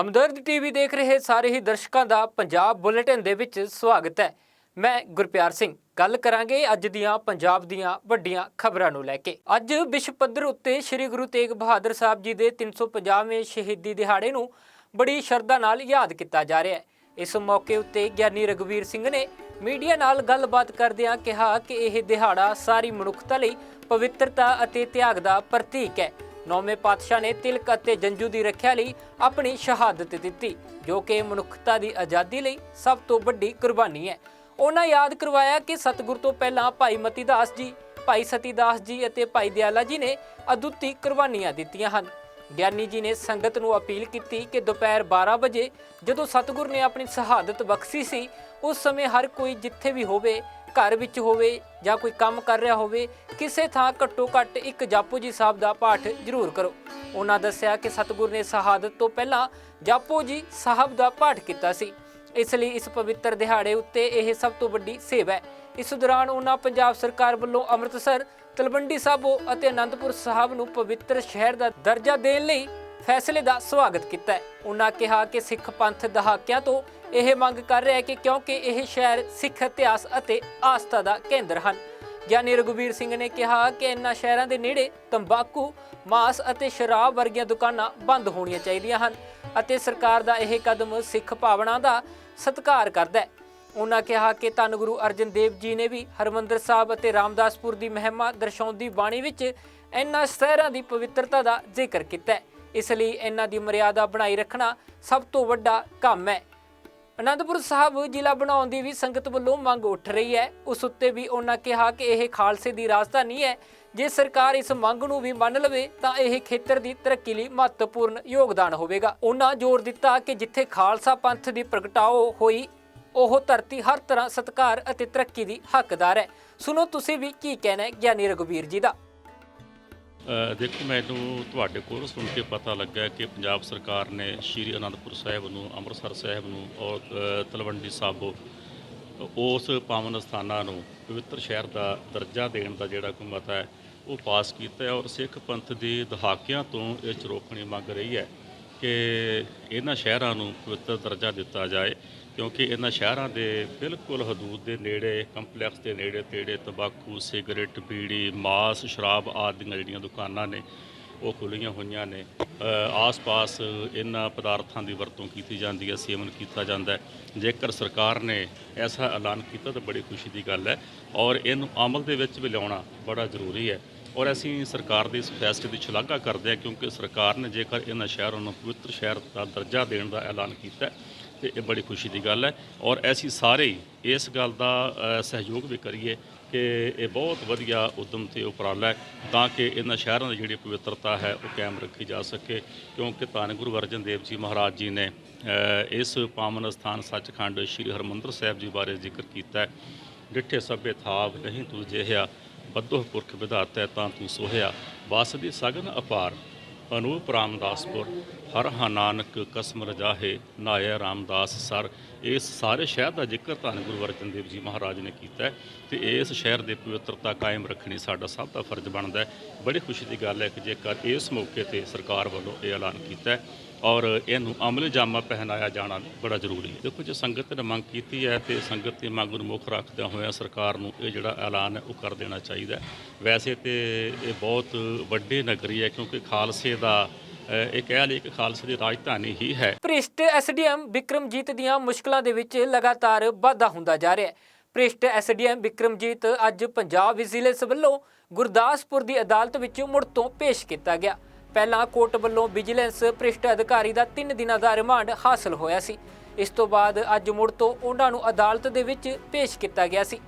ਹਮਦਰਦ TV ਦੇਖ ਰਹੇ ਸਾਰੇ ਹੀ ਦਰਸ਼ਕਾਂ ਦਾ ਪੰਜਾਬ ਬੁਲੇਟਿਨ ਦੇ ਵਿੱਚ ਸਵਾਗਤ ਹੈ। ਮੈਂ ਗੁਰਪਿਆਰ ਸਿੰਘ। ਗੱਲ ਕਰਾਂਗੇ ਅੱਜ ਦੀਆਂ ਪੰਜਾਬ ਦੀਆਂ ਵੱਡੀਆਂ ਖਬਰਾਂ ਨੂੰ ਲੈ ਕੇ। ਅੱਜ ਵਿਸ਼ਵ ਪੱਧਰ ਉੱਤੇ ਸ੍ਰੀ ਗੁਰੂ ਤੇਗ ਬਹਾਦਰ ਸਾਹਿਬ ਜੀ ਦੇ 350ਵੇਂ ਸ਼ਹੀਦੀ ਦਿਹਾੜੇ ਨੂੰ ਬੜੀ ਸ਼ਰਧਾ ਨਾਲ ਯਾਦ ਕੀਤਾ ਜਾ ਰਿਹਾ ਹੈ। ਇਸ ਮੌਕੇ ਉੱਤੇ ਗਿਆਨੀ ਰਗਵੀਰ ਸਿੰਘ ਨੇ ਮੀਡੀਆ ਨਾਲ ਗੱਲਬਾਤ ਕਰਦਿਆਂ ਕਿਹਾ ਕਿ ਇਹ ਦਿਹਾੜਾ ਸਾਰੀ ਮਨੁੱਖਤਾ ਲਈ ਪਵਿੱਤਰਤਾ ਅਤੇ ਤਿਆਗ ਦਾ ਪ੍ਰਤੀਕ ਹੈ। ਨੌਵੇਂ ਪਾਤਸ਼ਾਹ ਨੇ ਤਿਲਕ ਅਤੇ ਜੰਜੂ ਦੀ ਰੱਖਿਆ ਲਈ ਆਪਣੀ ਸ਼ਹਾਦਤ ਦਿੱਤੀ, ਜੋ ਕਿ ਮਨੁੱਖਤਾ ਦੀ ਆਜ਼ਾਦੀ ਲਈ ਸਭ ਤੋਂ ਵੱਡੀ ਕੁਰਬਾਨੀ ਹੈ। ਉਹਨਾਂ ਯਾਦ ਕਰਵਾਇਆ ਕਿ ਸਤਿਗੁਰ ਤੋਂ ਪਹਿਲਾਂ ਭਾਈ ਮਤੀ ਦਾਸ ਜੀ, ਭਾਈ ਸਤੀ ਦਾਸ ਜੀ ਅਤੇ ਭਾਈ ਦਿਆਲਾ ਜੀ ਨੇ ਅਦੁੱਤੀ ਕੁਰਬਾਨੀਆਂ ਦਿੱਤੀਆਂ ਹਨ। ਗਿਆਨੀ ਜੀ ਨੇ ਸੰਗਤ ਨੂੰ ਅਪੀਲ ਕੀਤੀ ਕਿ ਦੁਪਹਿਰ 12 ਵਜੇ ਜਦੋਂ ਸਤਿਗੁਰ ਨੇ ਆਪਣੀ ਸ਼ਹਾਦਤ ਬਖਸ਼ੀ ਸੀ, ਉਸ ਸਮੇਂ ਹਰ ਕੋਈ ਜਿੱਥੇ ਵੀ ਹੋਵੇ ਘਰ ਵਿੱਚ ਹੋਵੇ ਜਾਂ ਕੋਈ ਕੰਮ ਕਰ ਰਿਹਾ ਹੋਵੇ, ਕਿਸੇ ਥਾਂ ਘੱਟੋ ਘੱਟ ਇੱਕ ਜਾਪੋ ਜੀ ਸਾਹਿਬ ਦਾ ਪਾਠ ਜ਼ਰੂਰ ਕਰੋ। ਉਹਨਾਂ ਦੱਸਿਆ ਕਿ ਸਤਿਗੁਰ ਨੇ ਸ਼ਹਾਦਤ ਤੋਂ ਪਹਿਲਾਂ ਜਾਪੋ ਜੀ ਸਾਹਿਬ ਦਾ ਪਾਠ ਕੀਤਾ ਸੀ। ਇਸ ਲਈ ਇਸ ਪਵਿੱਤਰ ਦਿਹਾੜੇ ਉੱਤੇ ਇਹ ਸਭ ਤੋਂ ਵੱਡੀ ਸੇਵਾ ਹੈ। ਇਸ ਦੌਰਾਨ ਉਹਨਾਂ ਪੰਜਾਬ ਸਰਕਾਰ ਵੱਲੋਂ ਅੰਮ੍ਰਿਤਸਰ, ਤਲਵੰਡੀ ਸਾਬੋ ਅਤੇ ਅਨੰਦਪੁਰ ਸਾਹਿਬ ਨੂੰ ਪਵਿੱਤਰ ਸ਼ਹਿਰ ਦਾ ਦਰਜਾ ਦੇਣ ਲਈ ਫੈਸਲੇ ਦਾ ਸਵਾਗਤ ਕੀਤਾ ਹੈ। ਉਹਨਾਂ ਕਿਹਾ ਕਿ ਸਿੱਖ ਪੰਥ ਦਹਾਕਿਆਂ ਤੋਂ ਇਹ ਮੰਗ ਕਰ ਰਿਹਾ ਹੈ ਕਿ ਕਿਉਂਕਿ ਇਹ ਸ਼ਹਿਰ ਸਿੱਖ ਇਤਿਹਾਸ ਅਤੇ ਆਸਥਾ ਦਾ ਕੇਂਦਰ ਹਨ। ਗਿਆਨੀ ਰਘੁਵੀਰ ਸਿੰਘ ਨੇ ਕਿਹਾ ਕਿ ਇਨ੍ਹਾਂ ਸ਼ਹਿਰਾਂ ਦੇ ਨੇੜੇ ਤੰਬਾਕੂ, ਮਾਸ ਅਤੇ ਸ਼ਰਾਬ ਵਰਗੀਆਂ ਦੁਕਾਨਾਂ ਬੰਦ ਹੋਣੀਆਂ ਚਾਹੀਦੀਆਂ ਹਨ ਅਤੇ ਸਰਕਾਰ ਦਾ ਇਹ ਕਦਮ ਸਿੱਖ ਭਾਵਨਾ ਦਾ ਸਤਿਕਾਰ ਕਰਦਾ ਹੈ। ਉਹਨਾਂ ਕਿਹਾ ਕਿ ਧੰਨ ਗੁਰੂ ਅਰਜਨ ਦੇਵ ਜੀ ਨੇ ਵੀ ਹਰਮੰਦਰ ਸਾਹਿਬ ਅਤੇ ਰਾਮਦਾਸਪੁਰ ਦੀ ਮਹਿਮਾ ਦਰਸਾਉਂਦੀ ਬਾਣੀ ਵਿੱਚ ਇਨ੍ਹਾਂ ਸ਼ਹਿਰਾਂ ਦੀ ਪਵਿੱਤਰਤਾ ਦਾ ਜ਼ਿਕਰ ਕੀਤਾ ਹੈ। ਇਸ ਲਈ ਇਹਨਾਂ ਦੀ ਮਰਿਆਦਾ ਬਣਾਈ ਰੱਖਣਾ ਸਭ ਤੋਂ ਵੱਡਾ ਕੰਮ ਹੈ। ਅਨੰਦਪੁਰ ਸਾਹਿਬ ਜ਼ਿਲ੍ਹਾ ਬਣਾਉਣ ਦੀ ਵੀ ਸੰਗਤ ਵੱਲੋਂ ਮੰਗ ਉੱਠ ਰਹੀ ਹੈ। ਉਸ ਉੱਤੇ ਵੀ ਉਹਨਾਂ ਕਿਹਾ ਕਿ ਇਹ ਖਾਲਸੇ ਦੀ ਰਾਜਧਾਨੀ ਹੈ। ਜੇ ਸਰਕਾਰ ਇਸ ਮੰਗ ਨੂੰ ਵੀ ਮੰਨ ਲਵੇ, ਤਾਂ ਇਹ ਖੇਤਰ ਦੀ ਤਰੱਕੀ ਲਈ ਮਹੱਤਵਪੂਰਨ ਯੋਗਦਾਨ ਹੋਵੇਗਾ। ਉਹਨਾਂ ਜ਼ੋਰ ਦਿੱਤਾ ਕਿ ਜਿੱਥੇ ਖਾਲਸਾ ਪੰਥ ਦੀ ਪ੍ਰਗਟਾਓ ਹੋਈ, ਉਹ ਧਰਤੀ ਹਰ ਤਰ੍ਹਾਂ ਸਤਿਕਾਰ ਅਤੇ ਤਰੱਕੀ ਦੀ ਹੱਕਦਾਰ ਹੈ। ਸੁਣੋ ਤੁਸੀਂ ਵੀ ਕੀ ਕਹਿਣਾ ਹੈ ਗਿਆਨੀ ਰਘੁਵੀਰ ਜੀ ਦਾ। ਦੇਖੋ, ਮੈਨੂੰ ਤੁਹਾਡੇ ਕੋਲ ਸੁਣ ਕੇ ਪਤਾ ਲੱਗਾ ਕਿ ਪੰਜਾਬ ਸਰਕਾਰ ਨੇ ਸ਼੍ਰੀ ਅਨੰਦਪੁਰ ਸਾਹਿਬ ਨੂੰ, ਅੰਮ੍ਰਿਤਸਰ ਸਾਹਿਬ ਨੂੰ ਔਰ ਤਲਵੰਡੀ ਸਾਬੋ, ਉਸ ਪਾਵਨ ਸਥਾਨਾਂ ਨੂੰ ਪਵਿੱਤਰ ਸ਼ਹਿਰ ਦਾ ਦਰਜਾ ਦੇਣ ਦਾ ਜਿਹੜਾ ਕੋਈ ਮਤਾ ਹੈ, ਉਹ ਪਾਸ ਕੀਤਾ ਔਰ ਸਿੱਖ ਪੰਥ ਦੀ ਦਹਾਕਿਆਂ ਤੋਂ ਇਹ ਚਰੋਕਣੀ ਮੰਗ ਰਹੀ ਹੈ। ਕਿ ਇਹਨਾਂ ਸ਼ਹਿਰਾਂ ਨੂੰ ਪਵਿੱਤਰ ਦਰਜਾ ਦਿੱਤਾ ਜਾਏ, ਕਿਉਂਕਿ ਇਹਨਾਂ ਸ਼ਹਿਰਾਂ ਦੇ ਬਿਲਕੁਲ ਹਦੂਦ ਦੇ ਨੇੜੇ, ਕੰਪਲੈਕਸ ਦੇ ਨੇੜੇ ਤੇੜੇ ਤੰਬਾਕੂ, ਸਿਗਰਟ, ਬੀੜੀ, ਮਾਸ, ਸ਼ਰਾਬ ਆਦਿ ਦੀਆਂ ਜਿਹੜੀਆਂ ਦੁਕਾਨਾਂ ਨੇ, ਉਹ ਖੁੱਲ੍ਹੀਆਂ ਹੋਈਆਂ ਨੇ। ਆਸ-ਪਾਸ ਇਹਨਾਂ ਪਦਾਰਥਾਂ ਦੀ ਵਰਤੋਂ ਕੀਤੀ ਜਾਂਦੀ ਹੈ, ਸੇਵਨ ਕੀਤਾ ਜਾਂਦਾ ਹੈ। ਜੇਕਰ ਸਰਕਾਰ ਨੇ ਐਸਾ ਐਲਾਨ ਕੀਤਾ ਤਾਂ ਬੜੀ ਖੁਸ਼ੀ ਦੀ ਗੱਲ ਹੈ ਔਰ ਇਹਨੂੰ ਅਮਲ ਦੇ ਵਿੱਚ ਵੀ ਲਿਆਉਣਾ ਬੜਾ ਜ਼ਰੂਰੀ ਹੈ। ਔਰ ਅਸੀਂ ਸਰਕਾਰ ਦੇ ਇਸ ਫੈਸਲੇ ਦੀ ਸ਼ਲਾਘਾ ਕਰਦੇ ਹਾਂ ਕਿਉਂਕਿ ਸਰਕਾਰ ਨੇ ਜੇਕਰ ਇਹਨਾਂ ਸ਼ਹਿਰਾਂ ਨੂੰ ਪਵਿੱਤਰ ਸ਼ਹਿਰ ਦਾ ਦਰਜਾ ਦੇਣ ਦਾ ਐਲਾਨ ਕੀਤਾ ਹੈ, ਤੇ ਇਹ ਬੜੀ ਖੁਸ਼ੀ ਦੀ ਗੱਲ ਹੈ। ਔਰ ਅਸੀਂ ਸਾਰੇ ਹੀ ਇਸ ਗੱਲ ਦਾ ਸਹਿਯੋਗ ਵੀ ਕਰੀਏ ਕਿ ਇਹ ਬਹੁਤ ਵਧੀਆ ਉਦਮ ਤੇ ਉਪਰਾਲਾ ਹੈ ਤਾਂ ਕਿ ਇਹਨਾਂ ਸ਼ਹਿਰਾਂ ਦੀ ਜਿਹੜੀ ਪਵਿੱਤਰਤਾ ਹੈ ਉਹ ਕਾਇਮ ਰੱਖੀ ਜਾ ਸਕੇ। ਕਿਉਂਕਿ ਧੰਨ ਗੁਰੂ ਅਰਜਨ ਦੇਵ ਜੀ ਮਹਾਰਾਜ ਜੀ ਨੇ ਇਸ ਪਾਵਨ ਸਥਾਨ ਸੱਚਖੰਡ ਸ੍ਰੀ ਹਰਮੰਦਰ ਸਾਹਿਬ ਜੀ ਬਾਰੇ ਜ਼ਿਕਰ ਕੀਤਾ ਹੈ। ਡਿੱਠੇ ਸਭੇ ਥਾਵ ਨਹੀਂ ਤੂੰ ਜਿਹਾ ਪੁਰਖ ਵਿਧਾਤਾ ਤਾਂ ਤੂੰ ਸੋਹਿਆ ਬਸ ਦੀ ਸਗਨ ਅਪਾਰ। ਅਨੂਪ ਰਾਮਦਾਸਪੁਰ, ਹਰ ਹਾ ਨਾਨਕ ਕਸਮ ਰਜਾਹੇ ਨਾਇਆ ਰਾਮਦਾਸ ਸਰ। ਇਸ ਸਾਰੇ ਸ਼ਹਿਰ ਦਾ ਜ਼ਿਕਰ ਧੰਨ ਗੁਰੂ ਅਰਜਨ ਦੇਵ ਜੀ ਮਹਾਰਾਜ ਨੇ ਕੀਤਾ ਹੈ ਤੇ ਇਸ ਸ਼ਹਿਰ ਦੀ ਪਵਿੱਤਰਤਾ ਕਾਇਮ ਰੱਖਣੀ ਸਾਡਾ ਸਭ ਦਾ ਫਰਜ਼ ਬਣਦਾ ਹੈ। ਬੜੀ ਖੁਸ਼ੀ ਦੀ ਗੱਲ ਹੈ ਕਿ ਜੇਕਰ ਇਸ ਮੌਕੇ ਤੇ ਸਰਕਾਰ ਵੱਲੋਂ ਇਹ ਐਲਾਨ ਕੀਤਾ ਔਰ ਇਹਨੂੰ ਅਮਲ ਜਾਮਾ ਪਹਿਨਾਇਆ ਜਾਣਾ ਬੜਾ ਜ਼ਰੂਰੀ ਹੈ। ਦੇਖੋ ਜੇ ਸੰਗਤ ਨੇ ਮੰਗ ਕੀਤੀ ਹੈ ਤੇ ਸੰਗਤ ਦੀ ਮੰਗ ਨੂੰ ਮੁੱਖ ਰੱਖਦਿਆਂ ਹੋਇਆਂ ਸਰਕਾਰ ਨੂੰ ਇਹ ਜਿਹੜਾ ਐਲਾਨ ਹੈ ਉਹ ਕਰ ਦੇਣਾ ਚਾਹੀਦਾ ਵੈਸੇ ਤੇ ਇਹ ਬਹੁਤ ਵੱਡੀ ਨਗਰੀ ਹੈ ਕਿਉਂਕਿ ਖਾਲਸੇ ਦਾ ਅ, ਇਹ ਕਹਿ ਲਈ ਕਿ ਖਾਲਸੇ ਦੀ ਰਾਜਧਾਨੀ ਹੀ ਹੈ। ਭ੍ਰਿਸ਼ਟ ਐਸਡੀਐਮ ਵਿਕਰਮਜੀਤ ਦੀਆਂ ਮੁਸ਼ਕਲਾਂ ਦੇ ਵਿੱਚ ਲਗਾਤਾਰ ਵਾਧਾ ਹੁੰਦਾ ਜਾ ਰਿਹਾ ਹੈ। ਭ੍ਰਿਸ਼ਟ ਐਸਡੀਐਮ ਵਿਕਰਮਜੀਤ ਅੱਜ ਪੰਜਾਬ ਵਿਜੀਲੈਂਸ ਵੱਲੋਂ ਗੁਰਦਾਸਪੁਰ ਦੀ ਅਦਾਲਤ ਵਿੱਚ ਮੁੜ ਤੋਂ ਪੇਸ਼ ਕੀਤਾ ਗਿਆ। ਪਹਿਲਾਂ ਕੋਰਟ ਵੱਲੋਂ ਵਿਜੀਲੈਂਸ ਭ੍ਰਿਸ਼ਟ ਅਧਿਕਾਰੀ ਦਾ 3 ਦਿਨਾਂ ਦਾ ਰਿਮਾਂਡ ਹਾਸਲ ਹੋਇਆ ਸੀ। ਇਸ ਤੋਂ ਬਾਅਦ ਅੱਜ ਮੁੜ ਤੋਂ ਉਹਨਾਂ ਨੂੰ ਅਦਾਲਤ ਦੇ ਵਿੱਚ ਪੇਸ਼ ਕੀਤਾ ਗਿਆ ਸੀ।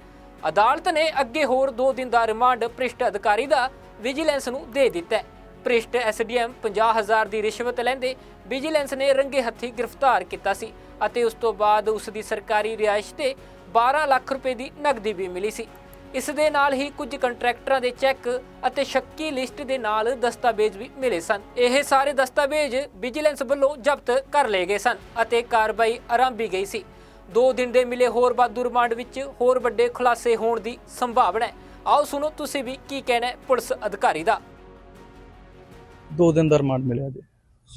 ਅਦਾਲਤ ਨੇ ਅੱਗੇ ਹੋਰ 2 ਦਿਨ ਦਾ ਰਿਮਾਂਡ ਭ੍ਰਿਸ਼ਟ ਅਧਿਕਾਰੀ ਦਾ ਵਿਜੀਲੈਂਸ ਨੂੰ ਦੇ ਦਿੱਤਾ ਹੈ। ਭ੍ਰਿਸ਼ਟ ਐਸਡੀਐਮ 50000 ਦੀ ਰਿਸ਼ਵਤ ਲੈਂਦੇ ਵਿਜੀਲੈਂਸ ਨੇ ਰੰਗੇ ਹੱਥੀ ਗ੍ਰਿਫਤਾਰ ਕੀਤਾ ਸੀ ਅਤੇ ਉਸ ਤੋਂ ਬਾਅਦ ਉਸ ਦੀ ਸਰਕਾਰੀ ਰਿਹਾਇਸ਼ ਤੇ 12 ਲੱਖ ਰੁਪਏ ਦੀ ਨਕਦੀ ਵੀ ਮਿਲੀ ਸੀ। ਇਸ ਦੇ ਨਾਲ ਹੀ ਕੁਝ ਕੰਟਰੈਕਟਰਾਂ ਦੇ ਚੈੱਕ ਅਤੇ ਸ਼ੱਕੀ ਲਿਸਟ ਦੇ ਨਾਲ ਦਸਤਾਵੇਜ਼ ਵੀ ਮਿਲੇ ਸਨ। ਇਹ ਸਾਰੇ ਦਸਤਾਵੇਜ਼ ਵਿਜੀਲੈਂਸ ਵੱਲੋਂ ਜ਼ਬਤ ਕਰ ਲਏ ਗਏ ਸਨ ਅਤੇ ਕਾਰਵਾਈ ਆਰੰਭੀ ਗਈ ਸੀ। ਦੋ ਦਿਨ ਦੇ ਮਿਲੇ ਹੋਰ ਬਾਦੂ ਰਿਮਾਂਡ ਵਿੱਚ ਹੋਰ ਵੱਡੇ ਖੁਲਾਸੇ ਹੋਣ ਦੀ ਸੰਭਾਵਨਾ ਹੈ। ਆਓ ਸੁਣੋ ਤੁਸੀਂ ਵੀ ਕੀ ਕਹਿਣਾ ਹੈ ਪੁਲਿਸ ਅਧਿਕਾਰੀ ਦਾ। ਦੋ ਦਿਨ ਦਾ ਰਿਮਾਂਡ ਮਿਲਿਆ ਜੀ।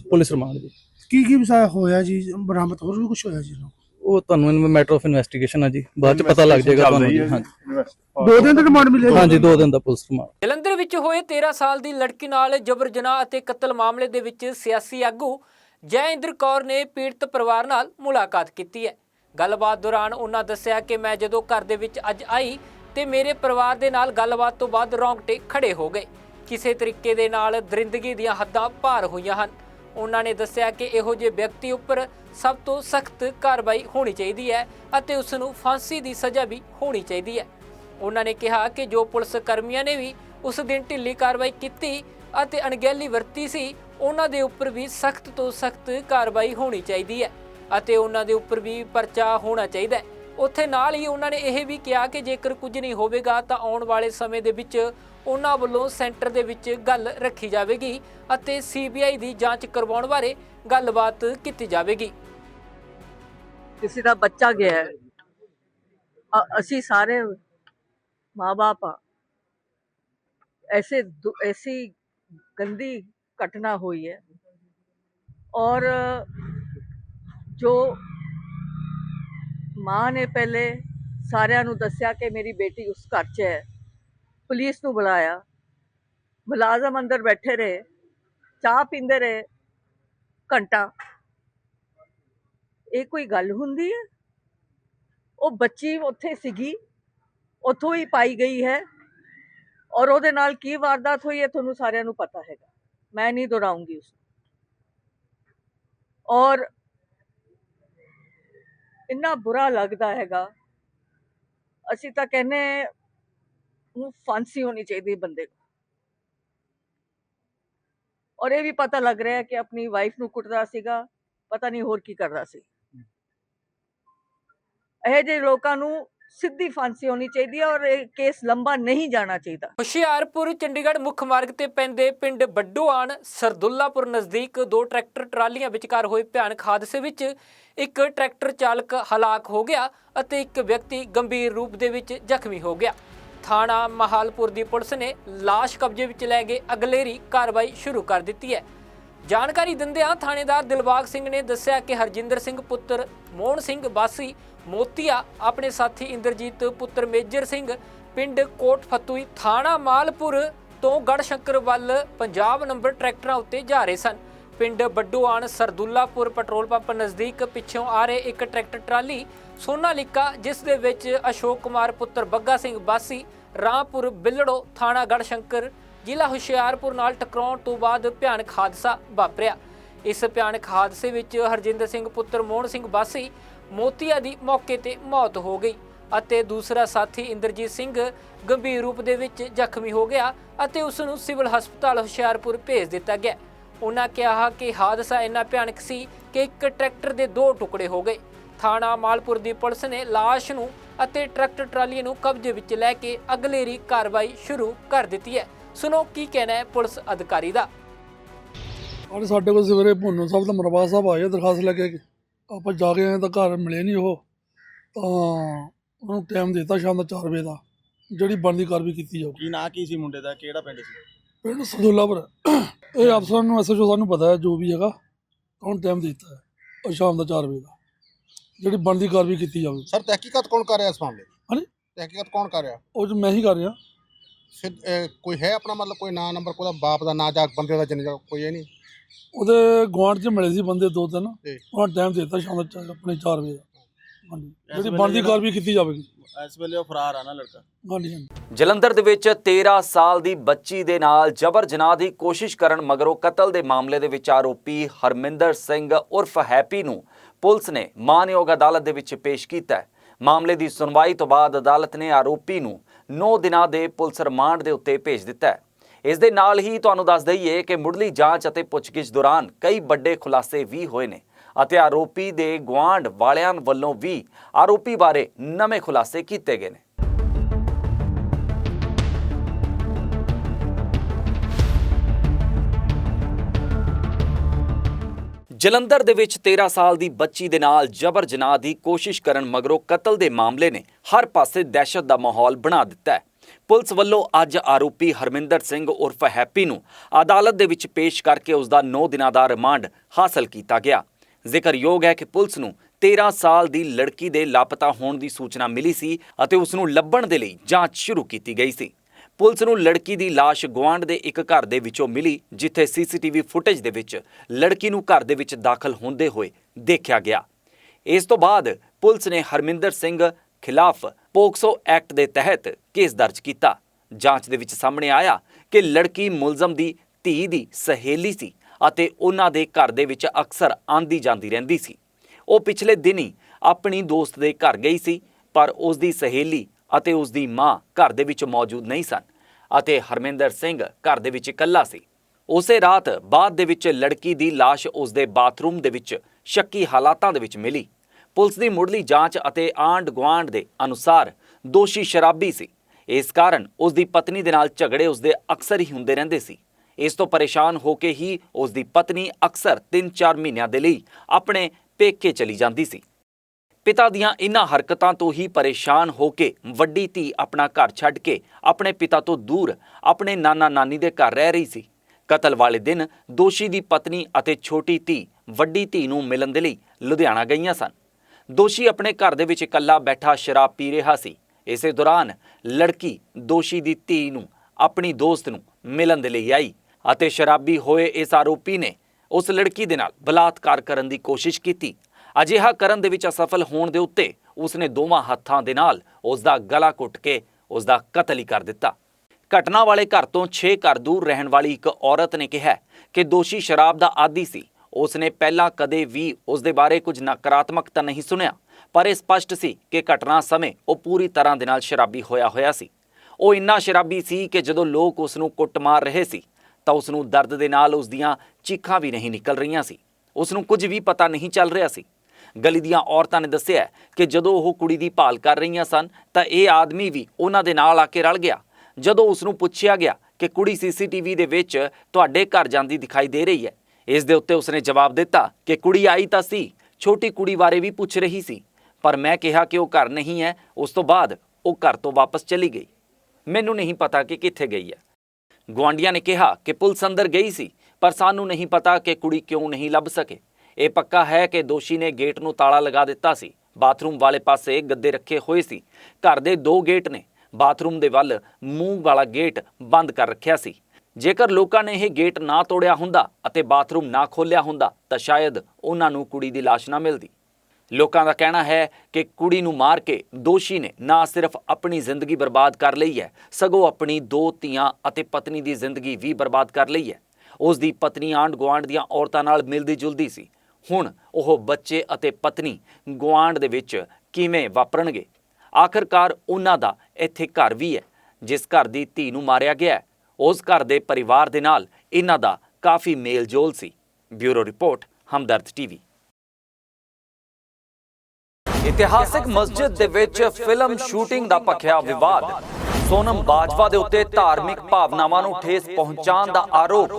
ਪੁਲਿਸ ਰਿਮਾਂਡ ਜੀ। ਕੀ ਕੀ ਵਿਸਾ ਹੋਇਆ ਜੀ? ਬਰਾਮਦ ਹੋਰ ਵੀ ਕੁਝ ਹੋਇਆ ਜੀ ਉਹ ਤੁਹਾਨੂੰ ਮੈਟਰ ਆਫ ਇਨਵੈਸਟੀਗੇਸ਼ਨ ਆ ਜੀ। ਬਾਅਦ ਚ ਪਤਾ ਲੱਗ ਜਾਏਗਾ ਤੁਹਾਨੂੰ ਜੀ। ਹਾਂਜੀ। ਦੋ ਦਿਨ ਦਾ ਰਿਮਾਂਡ ਮਿਲਿਆ ਹਾਂਜੀ ਦੋ ਦਿਨ ਦਾ ਪੁਲਿਸ ਰਿਮਾਂਡ ਜਲੰਧਰ ਵਿੱਚ ਹੋਏ 13 ਸਾਲ ਦੀ ਲੜਕੀ ਨਾਲ ਜਬਰ ਜਨਾਹ ਅਤੇ ਕਤਲ ਮਾਮਲੇ ਦੇ ਵਿੱਚ ਸਿਆਸੀ ਆਗੂ ਜੈਇੰਦਰ ਕੌਰ ਨੇ ਪੀੜਤ ਪਰਿਵਾਰ ਨਾਲ ਮੁਲਾਕਾਤ ਕੀਤੀ ਹੈ। ਗੱਲਬਾਤ ਦੌਰਾਨ ਉਹਨਾਂ ਦੱਸਿਆ ਕਿ ਮੈਂ ਜਦੋਂ ਘਰ ਦੇ ਵਿੱਚ ਅੱਜ ਆਈ ਤੇ ਮੇਰੇ ਪਰਿਵਾਰ ਦੇ ਨਾਲ ਗੱਲਬਾਤ ਤੋਂ ਬਾਅਦ ਰੌਂਗਟੇ ਖੜੇ ਹੋ ਗਏ। ਕਿਸੇ ਤਰੀਕੇ ਦੇ ਨਾਲ ਦਰਿੰਦਗੀ ਦੀਆਂ ਹੱਦਾਂ ਪਾਰ ਹੋਈਆਂ ਹਨ। ਉਹਨਾਂ ਨੇ ਦੱਸਿਆ ਕਿ ਇਹੋ ਜਿਹੇ ਵਿਅਕਤੀ ਉੱਪਰ ਸਭ ਤੋਂ ਸਖਤ ਕਾਰਵਾਈ ਹੋਣੀ ਚਾਹੀਦੀ ਹੈ ਅਤੇ ਉਸ ਨੂੰ ਫਾਂਸੀ ਦੀ ਸਜ਼ਾ ਵੀ ਹੋਣੀ ਚਾਹੀਦੀ ਹੈ। ਉਹਨਾਂ ਨੇ ਕਿਹਾ ਕਿ ਜੋ ਪੁਲਿਸ ਕਰਮੀਆਂ ਨੇ ਵੀ ਉਸ ਦਿਨ ਢਿੱਲੀ ਕਾਰਵਾਈ ਕੀਤੀ ਅਤੇ ਅਣਗਹਿਲੀ ਵਰਤੀ ਸੀ, ਉਹਨਾਂ ਦੇ ਉੱਪਰ ਵੀ ਸਖਤ ਤੋਂ ਸਖਤ ਕਾਰਵਾਈ ਹੋਣੀ ਚਾਹੀਦੀ ਹੈ ਅਤੇ ਉਹਨਾਂ ਦੇ ਉੱਪਰ ਵੀ ਪਰਚਾ ਹੋਣਾ ਚਾਹੀਦਾ ਹੈ। ਉੱਥੇ ਨਾਲ ਹੀ ਉਹਨਾਂ ਨੇ ਇਹ ਵੀ ਕਿਹਾ ਕਿ ਜੇਕਰ ਕੁਝ ਨਹੀਂ ਹੋਵੇਗਾ ਤਾਂ ਆਉਣ ਵਾਲੇ ਸਮੇਂ ਦੇ ਵਿੱਚ ਉਹਨਾਂ ਵੱਲੋਂ ਸੈਂਟਰ ਦੇ ਵਿੱਚ ਗੱਲ ਰੱਖੀ ਜਾਵੇਗੀ ਅਤੇ ਸੀਬੀਆਈ ਦੀ ਜਾਂਚ ਕਰਵਾਉਣ ਬਾਰੇ ਗੱਲਬਾਤ ਕੀਤੀ ਜਾਵੇਗੀ ਕਿਸੇ ਦਾ ਬੱਚਾ ਗਿਆ ਹੈ ਅ- ਅਸੀਂ ਸਾਰੇ ਮਾਪੇ ਆ ऐसे दु- ऐसी गंदी घटना हुई है और ਜੋ ਮਾਂ ਨੇ ਪਹਿਲੇ ਸਾਰਿਆਂ ਨੂੰ ਦੱਸਿਆ ਕਿ ਮੇਰੀ ਬੇਟੀ ਉਸ ਘਰ 'ਚ ਹੈ ਪੁਲਿਸ ਨੂੰ ਬੁਲਾਇਆ। ਮੁਲਾਜ਼ਮ ਅੰਦਰ ਬੈਠੇ ਰਹੇ। ਚਾਹ ਪੀਂਦੇ ਰਹੇ। ਘੰਟਾ। ਇਹ ਕੋਈ ਗੱਲ ਹੁੰਦੀ ਹੈ? ਉਹ ਬੱਚੀ ਉੱਥੇ ਸੀਗੀ। ਉੱਥੋਂ ਹੀ ਪਾਈ ਗਈ ਹੈ। ਔਰ ਉਹਦੇ ਨਾਲ ਕੀ ਵਾਰਦਾਤ ਹੋਈ ਹੈ ਤੁਹਾਨੂੰ ਸਾਰਿਆਂ ਨੂੰ ਪਤਾ ਹੈਗਾ। ਮੈਂ ਨਹੀਂ ਦੁਹਰਾਉਂਗੀ ਉਸ ਔਰ ਇੰਨਾ ਬੁਰਾ ਲੱਗਦਾ ਹੈਗਾ। ਅਸੀਂ ਤਾਂ ਕਹਿੰਨੇ ਨੂੰ ਫਾਂਸੀ ਹੋਣੀ ਚਾਹੀਦੀ ਬੰਦੇ ਨੂੰ। ਔਰ ਇਹ ਵੀ ਪਤਾ ਲੱਗ ਰਿਹਾ ਕਿ ਆਪਣੀ ਵਾਈਫ ਨੂੰ ਕੁੱਟਦਾ ਸੀਗਾ, ਪਤਾ ਨਹੀਂ ਹੋਰ ਕੀ ਕਰਦਾ ਸੀ। ਇਹ ਜਿਹੇ ਲੋਕਾਂ ਨੂੰ ਸਿੱਧੀ ਫਾਂਸੀ ਹੋਣੀ ਚਾਹੀਦੀ ਹੈ ਔਰ ਇਹ ਕੇਸ ਲੰਬਾ ਨਹੀਂ ਜਾਣਾ ਚਾਹੀਦਾ। ਹੁਸ਼ਿਆਰਪੁਰ, ਚੰਡੀਗੜ੍ਹ ਮੁੱਖ ਮਾਰਗ ਤੇ ਪੈਂਦੇ ਪਿੰਡ ਬੱਡੋਆਣ ਸਰਦੁੱਲਾਪੁਰ ਨਜ਼ਦੀਕ ਦੋ ਟਰੈਕਟਰ ਟਰਾਲੀਆਂ ਵਿਚਕਾਰ ਹੋਏ ਭਿਆਨਕ ਹਾਦਸੇ ਵਿੱਚ ਇੱਕ ਟਰੈਕਟਰ ਚਾਲਕ ਹਲਾਕ ਹੋ ਗਿਆ ਅਤੇ ਇੱਕ ਵਿਅਕਤੀ ਗੰਭੀਰ ਰੂਪ ਦੇ ਵਿੱਚ ਜ਼ਖਮੀ ਹੋ ਗਿਆ। ਥਾਣਾ ਮਹਾਲਪੁਰ ਦੀ ਪੁਲਿਸ ਨੇ ਲਾਸ਼ ਕਬਜ਼ੇ ਵਿੱਚ ਲੈ ਕੇ ਅਗਲੇਰੀ ਕਾਰਵਾਈ ਸ਼ੁਰੂ ਕਰ ਦਿੱਤੀ ਹੈ। ਜਾਣਕਾਰੀ ਦਿੰਦਿਆਂ ਥਾਣੇਦਾਰ ਦਿਲਬਾਗ ਸਿੰਘ ਨੇ ਦੱਸਿਆ ਕਿ ਹਰਜਿੰਦਰ ਸਿੰਘ ਪੁੱਤਰ ਮੋਹਨ ਸਿੰਘ ਬਾਸੀ ਮੋਤੀਆ ਆਪਣੇ ਸਾਥੀ ਇੰਦਰਜੀਤ ਪੁੱਤਰ ਮੇਜਰ ਸਿੰਘ ਪਿੰਡ ਕੋਟ ਫਤੂਈ ਥਾਣਾ ਮਾਲਪੁਰ ਤੋਂ ਗੜਸ਼ੰਕਰ ਵੱਲ ਪੰਜਾਬ ਨੰਬਰ ਟਰੈਕਟਰਾਂ ਉੱਤੇ ਜਾ ਰਹੇ ਸਨ। ਪਿੰਡ ਬੱਡੂਆਣ ਸਰਦੁੱਲਾਪੁਰ ਪੈਟਰੋਲ ਪੰਪ ਨਜ਼ਦੀਕ ਪਿੱਛੋਂ ਆ ਰਹੇ ਇੱਕ ਟਰੈਕਟਰ ਟਰਾਲੀ ਸੋਨਾਲਿਕਾ, ਜਿਸ ਦੇ ਵਿੱਚ ਅਸ਼ੋਕ ਕੁਮਾਰ, ਪੁੱਤਰ ਬੱਗਾ ਸਿੰਘ ਬਾਸੀ, ਰਾਮਪੁਰ ਬਿੱਲੜੋ, ਥਾਣਾ ਗੜਸ਼ੰਕਰ, ਜ਼ਿਲ੍ਹਾ ਹੁਸ਼ਿਆਰਪੁਰ ਨਾਲ ਟਕਰਾਉਣ ਤੋਂ ਬਾਅਦ ਭਿਆਨਕ ਹਾਦਸਾ ਵਾਪਰਿਆ। ਇਸ ਭਿਆਨਕ ਹਾਦਸੇ ਵਿੱਚ ਹਰਜਿੰਦਰ ਸਿੰਘ, ਪੁੱਤਰ ਮੋਹਨ ਸਿੰਘ ਬਾਸੀ, ਮੋਤੀਆ ਦੀ ਮੌਕੇ ਤੇ ਮੌਤ ਹੋ ਗਈ ਅਤੇ ਦੂਸਰਾ ਸਾਥੀ ਇੰਦਰਜੀਤ ਸਿੰਘ ਗੰਭੀਰ ਰੂਪ ਦੇ ਵਿੱਚ ਜ਼ਖਮੀ ਹੋ ਗਿਆ ਅਤੇ ਉਸ ਨੂੰ ਸਿਵਲ ਹਸਪਤਾਲ ਹੁਸ਼ਿਆਰਪੁਰ ਭੇਜ ਦਿੱਤਾ ਗਿਆ। ਉਹਨਾਂ ਕਿਹਾ ਕਿ ਹਾਦਸਾ ਇੰਨਾ ਭਿਆਨਕ ਸੀ ਕਿ ਇੱਕ ਟਰੈਕਟਰ ਦੇ ਦੋ ਟੁਕੜੇ ਹੋ ਗਏ। ਥਾਣਾ ਮਾਲਪੁਰ ਦੀ ਪੁਲਿਸ ਨੇ ਲਾਸ਼ ਨੂੰ ਅਤੇ ਟਰੈਕਟਰ ਟਰਾਲੀ ਨੂੰ ਕਬਜ਼ੇ ਵਿੱਚ ਲੈ ਕੇ ਅਗਲੇਰੀ ਕਾਰਵਾਈ ਸ਼ੁਰੂ ਕਰ ਦਿੱਤੀ ਹੈ। ਸੁਣੋ ਕੀ ਕਹਿਣਾ ਹੈ ਪੁਲਿਸ ਅਧਿਕਾਰੀ ਦਾ। ਔਰ ਸਾਡੇ ਕੋਲ ਸਵੇਰੇ ਭੁੰਨੂ ਸਾਹਿਬ ਦਾ ਮਰਵਾ ਸਾਹਿਬ ਆਏ ਦਰਖਾਸਤ ਲੈ ਕੇ। ਆਪਾਂ ਜਾ ਕੇ ਆਏ ਤਾਂ ਘਰ ਮਿਲੇ ਨਹੀਂ ਉਹ। ਤਾਂ ਉਹਨੂੰ ਟਾਈਮ ਦਿੱਤਾ ਸ਼ਾਮ ਦਾ 4 ਵਜੇ ਦਾ। ਜਿਹੜੀ ਬਣਦੀ ਕਾਰਵਾਈ ਕੀਤੀ ਜਾਊ। ਕੀ ਨਾਂ ਕੀ ਸੀ ਮੁੰਡੇ ਦਾ? ਕਿਹੜਾ ਪਿੰਡ ਸੀ? ਪਿੰਡ ਸਦੁੱਲਾਪੁਰ ਇਹ ਅਫਸਰਾਂ ਨੂੰ ਐਸਐਚਓ ਸਾਨੂੰ ਪਤਾ ਹੈ ਜੋ ਵੀ ਹੈਗਾ। ਉਹਨੂੰ ਟਾਈਮ ਦਿੱਤਾ ਹੈ। ਉਹ ਸ਼ਾਮ ਦਾ 4 ਵਜੇ ਦਾ। ਜਿਹੜੀ ਬਣਦੀ ਕਾਰਵਾਈ ਕੀਤੀ ਜਾਵੇ। ਸਰ ਤਹਿਕੀਕਤ ਕੌਣ ਕਰ ਰਿਹਾ ਇਸ ਮਾਮਲੇ ਹਾਂਜੀ? ਤਹਿਕੀਕਤ ਕੌਣ ਕਰ ਰਿਹਾ? ਉਹ 'ਚ ਮੈਂ ਹੀ ਕਰ ਰਿਹਾ। ਸਿੱਧ ਅਹ, ਕੋਈ ਹੈ ਆਪਣਾ ਮਤਲਬ ਕੋਈ ਨਾਂ ਨੰਬਰ ਕੋਈ ਬਾਪ ਦਾ ਨਾਂ ਜਾਂ ਬੰਦੇ ਦਾ ਜਨਮ ਕੋਈ ਨਹੀਂ? ਉਹਦੇ ਗੁਆਂਢ 'ਚ ਮਿਲੇ ਸੀ ਬੰਦੇ ਦੋ ਤਿੰਨ। ਜੀ। ਉਹਨਾਂ ਟਾਈਮ ਦਿੱਤਾ ਸ਼ਾਮ ਦਾ ਚਾਰ- ਆਪਣੇ 4 ਵਜੇ ਦਾ। ਹਾਂਜੀ। ਜਿਹੜੀ ਵੇਲੇ ਬਣਦੀ ਜਿਹੜਾ- ਕਾਰਵਾਈ ਕੀਤੀ ਜਾਵੇਗੀ। ਇਸ ਵੇਲੇ ਉਹ ਫਰਾਰ ਆ ਨਾ ਲੜਕਾ। ਹਾਂਜੀ ਹਾਂਜੀ। ਜਲੰਧਰ ਦੇ ਵਿੱਚ 13 ਸਾਲ ਦੀ ਬੱਚੀ ਦੇ ਨਾਲ ਜਬਰ ਜਨਾਹ ਦੀ ਕੋਸ਼ਿਸ਼ ਕਰਨ ਮਗਰੋਂ ਕਤਲ ਦੇ ਮਾਮਲੇ ਦੇ ਵਿੱਚ ਆਰੋਪੀ ਹਰਮਿੰਦਰ ਸਿੰਘ ਉਰਫ ਹੈਪੀ ਨੂੰ ਪੁਲਿਸ ਨੇ ਮਾਨਯੋਗ ਅਦਾਲਤ ਦੇ ਵਿੱਚ ਪੇਸ਼ ਕੀਤਾ ਹੈ। ਮਾਮਲੇ ਦੀ ਸੁਣਵਾਈ ਤੋਂ ਬਾਅਦ ਅਦਾਲਤ ਨੇ ਆਰੋਪੀ ਨੂੰ 9 ਦਿਨਾਂ ਦੇ ਪੁਲਿਸ ਰਿਮਾਂਡ ਦੇ ਉੱਤੇ ਭੇਜ ਦਿੱਤਾ ਹੈ। ਇਸ ਦੇ ਨਾਲ ਹੀ ਤੁਹਾਨੂੰ ਦੱਸ ਦਈਏ ਕਿ ਮੁੱਢਲੀ ਜਾਂਚ ਅਤੇ ਪੁੱਛਗਿੱਛ ਦੌਰਾਨ ਕਈ ਵੱਡੇ ਖੁਲਾਸੇ ਵੀ ਹੋਏ ਨੇ ਅਤੇ ਆਰੋਪੀ ਦੇ ਗੁਆਂਢ ਵਾਲਿਆਂ ਵੱਲੋਂ ਵੀ ਆਰੋਪੀ ਬਾਰੇ ਨਵੇਂ ਖੁਲਾਸੇ ਕੀਤੇ ਗਏ ਨੇ। ਜਲੰਧਰ ਦੇ ਵਿੱਚ 13 ਸਾਲ ਦੀ ਬੱਚੀ ਦੇ ਨਾਲ ਜਬਰ ਜਨਾਹ ਦੀ ਕੋਸ਼ਿਸ਼ ਕਰਨ ਮਗਰੋਂ ਕਤਲ ਦੇ ਮਾਮਲੇ ਨੇ ਹਰ ਪਾਸੇ ਦਹਿਸ਼ਤ ਦਾ ਮਾਹੌਲ ਬਣਾ ਦਿੱਤਾ ਹੈ। ਪੁਲਿਸ ਵੱਲੋਂ ਅੱਜ ਆਰੋਪੀ ਹਰਮਿੰਦਰ ਸਿੰਘ ਉਰਫ ਹੈਪੀ ਨੂੰ ਅਦਾਲਤ ਦੇ ਵਿੱਚ ਪੇਸ਼ ਕਰਕੇ ਉਸ ਦਾ 9 ਦਿਨਾਂ ਦਾ ਰਿਮਾਂਡ ਹਾਸਲ ਕੀਤਾ ਗਿਆ। ਜ਼ਿਕਰਯੋਗ ਹੈ ਕਿ ਪੁਲਿਸ ਨੂੰ 13 ਸਾਲ ਦੀ ਲੜਕੀ ਦੇ ਲਾਪਤਾ ਹੋਣ ਦੀ ਸੂਚਨਾ ਮਿਲੀ ਸੀ ਅਤੇ ਉਸ ਨੂੰ ਲੱਭਣ ਦੇ ਲਈ ਜਾਂਚ ਸ਼ੁਰੂ ਕੀਤੀ ਗਈ ਸੀ। ਪੁਲਿਸ ਨੂੰ ਲੜਕੀ ਦੀ ਲਾਸ਼ ਗੁਆਂਢ ਦੇ ਇੱਕ ਘਰ ਦੇ ਵਿੱਚੋਂ ਮਿਲੀ, ਜਿੱਥੇ ਸੀਸੀਟੀਵੀ ਫੁਟੇਜ ਦੇ ਵਿੱਚ ਲੜਕੀ ਨੂੰ ਘਰ ਦੇ ਵਿੱਚ ਦਾਖਲ ਹੁੰਦੇ ਹੋਏ ਦੇਖਿਆ ਗਿਆ। ਇਸ ਤੋਂ ਬਾਅਦ ਪੁਲਿਸ ਨੇ ਹਰਮਿੰਦਰ ਸਿੰਘ ਖਿਲਾਫ ਪੋਕਸੋ ਐਕਟ ਦੇ ਤਹਿਤ ਕੇਸ ਦਰਜ ਕੀਤਾ। ਜਾਂਚ ਦੇ ਵਿੱਚ ਸਾਹਮਣੇ ਆਇਆ ਕਿ ਲੜਕੀ ਮੁਲਜ਼ਮ ਦੀ ਧੀ ਦੀ ਸਹੇਲੀ ਸੀ ਅਤੇ ਉਹਨਾਂ ਦੇ ਘਰ ਦੇ ਵਿੱਚ ਅਕਸਰ ਆਂਦੀ ਜਾਂਦੀ ਰਹਿੰਦੀ ਸੀ। ਉਹ ਪਿਛਲੇ ਦਿਨੀ ਆਪਣੀ ਦੋਸਤ ਦੇ ਘਰ ਗਈ ਸੀ, ਪਰ ਉਸ ਦੀ ਸਹੇਲੀ ਅਤੇ ਉਸ ਦੀ ਮਾਂ ਘਰ ਦੇ ਵਿੱਚ ਮੌਜੂਦ ਨਹੀਂ ਸਨ ਅਤੇ ਹਰਮਿੰਦਰ ਸਿੰਘ ਘਰ ਦੇ ਵਿੱਚ ਇਕੱਲਾ ਸੀ। ਉਸੇ ਰਾਤ ਬਾਅਦ ਦੇ ਵਿੱਚ ਲੜਕੀ ਦੀ ਲਾਸ਼ ਉਸ ਦੇ ਬਾਥਰੂਮ ਦੇ ਵਿੱਚ ਸ਼ੱਕੀ ਹਾਲਾਤਾਂ ਦੇ ਵਿੱਚ ਮਿਲੀ। ਪੁਲਿਸ ਦੀ ਮੁੱਢਲੀ ਜਾਂਚ ਅਤੇ ਆਂਡ ਗੁਆਂਢ ਦੇ ਅਨੁਸਾਰ ਦੋਸ਼ੀ ਸ਼ਰਾਬੀ ਸੀ। ਇਸ ਕਾਰਨ ਉਸ ਦੀ ਪਤਨੀ ਦੇ ਨਾਲ ਝਗੜੇ ਉਸ ਦੇ ਅਕਸਰ ਹੀ ਹੁੰਦੇ ਰਹਿੰਦੇ ਸੀ। ਇਸ ਤੋਂ ਪਰੇਸ਼ਾਨ ਹੋ ਕੇ ਹੀ ਉਸ ਦੀ ਪਤਨੀ ਅਕਸਰ 3-4 ਮਹੀਨਿਆਂ ਦੇ ਲਈ ਆਪਣੇ ਪੇਕੇ ਚਲੀ ਜਾਂਦੀ ਸੀ। ਪਿਤਾ ਦੀਆਂ ਇਨ੍ਹਾਂ ਹਰਕਤਾਂ ਤੋਂ ਹੀ ਪਰੇਸ਼ਾਨ ਹੋ ਕੇ ਵੱਡੀ ਧੀ ਆਪਣਾ ਘਰ ਛੱਡ ਕੇ ਆਪਣੇ ਪਿਤਾ ਤੋਂ ਦੂਰ ਆਪਣੇ ਨਾਨਾ ਨਾਨੀ ਦੇ ਘਰ ਰਹਿ ਰਹੀ ਸੀ। ਕਤਲ ਵਾਲੇ ਦਿਨ ਦੋਸ਼ੀ ਦੀ ਪਤਨੀ ਅਤੇ ਛੋਟੀ ਧੀ ਵੱਡੀ ਧੀ ਨੂੰ ਮਿਲਣ ਦੇ ਲਈ ਲੁਧਿਆਣਾ ਗਈਆਂ ਸਨ। ਦੋਸ਼ੀ ਆਪਣੇ ਘਰ ਦੇ ਵਿੱਚ ਇਕੱਲਾ ਬੈਠਾ ਸ਼ਰਾਬ ਪੀ ਰਿਹਾ ਸੀ। ਇਸੇ ਦੌਰਾਨ ਲੜਕੀ ਦੋਸ਼ੀ ਦੀ ਧੀ ਨੂੰ ਆਪਣੀ ਦੋਸਤ ਨੂੰ ਮਿਲਣ ਦੇ ਲਈ ਆਈ ਅਤੇ ਸ਼ਰਾਬੀ ਹੋਏ ਇਸ ਆਰੋਪੀ ਨੇ ਉਸ ਲੜਕੀ ਦੇ ਨਾਲ ਬਲਾਤਕਾਰ ਕਰਨ ਦੀ ਕੋਸ਼ਿਸ਼ ਕੀਤੀ ਅਜਿਹਾ ਕਰਨ ਦੇ ਵਿੱਚ ਅਸਫਲ ਹੋਣ ਦੇ ਉੱਤੇ ਉਸਨੇ ਦੋਵਾਂ ਹੱਥਾਂ ਦੇ ਨਾਲ ਉਸ ਦਾ ਗਲਾ ਘੁੱਟ ਕੇ ਉਸ ਦਾ ਕਤਲ ਹੀ ਕਰ ਦਿੱਤਾ। ਘਟਨਾ ਵਾਲੇ ਘਰ ਤੋਂ 6 ਘਰ ਦੂਰ ਰਹਿਣ ਵਾਲੀ ਇੱਕ ਔਰਤ ਨੇ ਕਿਹਾ ਕਿ ਦੋਸ਼ੀ ਸ਼ਰਾਬ ਦਾ ਆਦੀ ਸੀ। ਉਸਨੇ ਪਹਿਲਾਂ ਕਦੇ ਵੀ ਉਸ ਦੇ ਬਾਰੇ ਕੁਝ ਨਕਾਰਾਤਮਕ ਤਾਂ ਨਹੀਂ ਸੁਣਿਆ, ਪਰ ਇਹ ਸਪਸ਼ਟ ਸੀ ਕਿ ਘਟਨਾ ਸਮੇਂ ਉਹ ਪੂਰੀ ਤਰ੍ਹਾਂ ਦੇ ਨਾਲ ਸ਼ਰਾਬੀ ਹੋਇਆ ਹੋਇਆ ਸੀ। ਉਹ ਇੰਨਾ ਸ਼ਰਾਬੀ ਸੀ ਕਿ ਜਦੋਂ ਲੋਕ ਉਸ ਨੂੰ ਕੁੱਟ ਮਾਰ ਰਹੇ ਸੀ, ਤਾਂ ਉਸ ਨੂੰ ਦਰਦ ਦੇ ਨਾਲ ਉਸ ਦੀਆਂ ਚੀਖਾਂ ਵੀ ਨਹੀਂ ਨਿਕਲ ਰਹੀਆਂ ਸੀ। ਉਸ ਨੂੰ ਕੁਝ ਵੀ ਪਤਾ ਨਹੀਂ ਚੱਲ ਰਿਹਾ ਸੀ। ਗਲੀ ਦੀਆਂ ਔਰਤਾਂ ਨੇ ਦੱਸਿਆ ਕਿ ਜਦੋਂ ਉਹ ਕੁੜੀ ਦੀ ਭਾਲ ਕਰ ਰਹੀਆਂ ਸਨ, ਤਾਂ ਇਹ ਆਦਮੀ ਵੀ ਉਹਨਾਂ ਦੇ ਨਾਲ ਆ ਕੇ ਰਲ ਗਿਆ। ਜਦੋਂ ਉਸ ਨੂੰ ਪੁੱਛਿਆ ਗਿਆ ਕਿ ਕੁੜੀ ਸੀਸੀਟੀਵੀ ਦੇ ਵਿੱਚ ਤੁਹਾਡੇ ਘਰ ਜਾਂਦੀ ਦਿਖਾਈ ਦੇ ਰਹੀ ਹੈ, ਇਸ ਦੇ ਉੱਤੇ ਉਸਨੇ ਜਵਾਬ ਦਿੱਤਾ ਕਿ ਕੁੜੀ ਆਈ ਤਾਂ ਸੀ, ਛੋਟੀ ਕੁੜੀ ਬਾਰੇ ਵੀ ਪੁੱਛ ਰਹੀ ਸੀ, ਪਰ ਮੈਂ ਕਿਹਾ ਕਿ ਉਹ ਘਰ ਨਹੀਂ ਹੈ, ਉਸ ਤੋਂ ਬਾਅਦ ਉਹ ਘਰ ਤੋਂ ਵਾਪਸ ਚਲੀ ਗਈ। ਮੈਨੂੰ ਨਹੀਂ ਪਤਾ ਕਿ ਕਿੱਥੇ ਗਈ ਹੈ। ਗੁਆਂਢੀਆਂ ਨੇ ਕਿਹਾ ਕਿ ਪੁਲਿਸ ਅੰਦਰ ਗਈ ਸੀ, ਪਰ ਸਾਨੂੰ ਨਹੀਂ ਪਤਾ ਕਿ ਕੁੜੀ ਕਿਉਂ ਨਹੀਂ ਲੱਭ ਸਕੇ। ਇਹ ਪੱਕਾ ਹੈ ਕਿ ਦੋਸ਼ੀ ਨੇ ਗੇਟ ਨੂੰ ਤਾਲਾ ਲਗਾ ਦਿੱਤਾ ਸੀ। ਬਾਥਰੂਮ ਵਾਲੇ ਪਾਸੇ ਗੱਦੇ ਰੱਖੇ ਹੋਏ ਸੀ। ਘਰ ਦੇ ਦੋ ਗੇਟ ਨੇ। ਬਾਥਰੂਮ ਦੇ ਵੱਲ ਮੂੰਹ ਵਾਲਾ ਗੇਟ ਬੰਦ ਕਰ ਰੱਖਿਆ ਸੀ। ਜੇਕਰ ਲੋਕਾਂ ਨੇ ਇਹ ਗੇਟ ਨਾ ਤੋੜਿਆ ਹੁੰਦਾ ਅਤੇ ਬਾਥਰੂਮ ਨਾ ਖੋਲ੍ਹਿਆ ਹੁੰਦਾ, ਤਾਂ ਸ਼ਾਇਦ ਉਹਨਾਂ ਨੂੰ ਕੁੜੀ ਦੀ ਲਾਸ਼ ਨਾ ਮਿਲਦੀ। ਲੋਕਾਂ ਦਾ ਕਹਿਣਾ ਹੈ ਕਿ ਕੁੜੀ ਨੂੰ ਮਾਰ ਕੇ ਦੋਸ਼ੀ ਨੇ ਨਾ ਸਿਰਫ ਆਪਣੀ ਜ਼ਿੰਦਗੀ ਬਰਬਾਦ ਕਰ ਲਈ ਹੈ, ਸਗੋਂ ਆਪਣੀ ਦੋ ਧੀਆਂ ਅਤੇ ਪਤਨੀ ਦੀ ਜ਼ਿੰਦਗੀ ਵੀ ਬਰਬਾਦ ਕਰ ਲਈ ਹੈ। ਉਸ ਦੀ ਪਤਨੀ ਆਂਡ ਗੁਆਂਢ ਦੀਆਂ ਔਰਤਾਂ ਨਾਲ ਮਿਲਦੀ ਜੁਲਦੀ ਸੀ। ਹੁਣ ਉਹ ਬੱਚੇ ਅਤੇ ਪਤਨੀ ਗੁਆਂਢ ਦੇ ਵਿੱਚ ਕਿਵੇਂ ਵਾਪਰਨਗੇ? ਆਖਰਕਾਰ ਉਹਨਾਂ ਦਾ ਇੱਥੇ ਘਰ ਵੀ ਹੈ, ਜਿਸ ਘਰ ਦੀ ਧੀ ਨੂੰ ਮਾਰਿਆ ਗਿਆ ਉਸ ਘਰ ਦੇ ਪਰਿਵਾਰ ਦੇ ਨਾਲ ਇਹਨਾਂ ਦਾ ਕਾਫੀ ਮੇਲ ਜੋਲ ਸੀ। Bureau report, Hamdard TV. ਇਤਿਹਾਸਿਕ ਮਸਜਿਦ ਦੇ ਵਿੱਚ ਫਿਲਮ ਸ਼ੂਟਿੰਗ ਦਾ ਭਖਿਆ ਵਿਵਾਦ। ਸੋਨਮ ਬਾਜਵਾ ਦੇ ਉੱਤੇ ਧਾਰਮਿਕ ਭਾਵਨਾਵਾਂ ਨੂੰ ਠੇਸ ਪਹੁੰਚਾਉਣ ਦਾ ਆਰੋਪ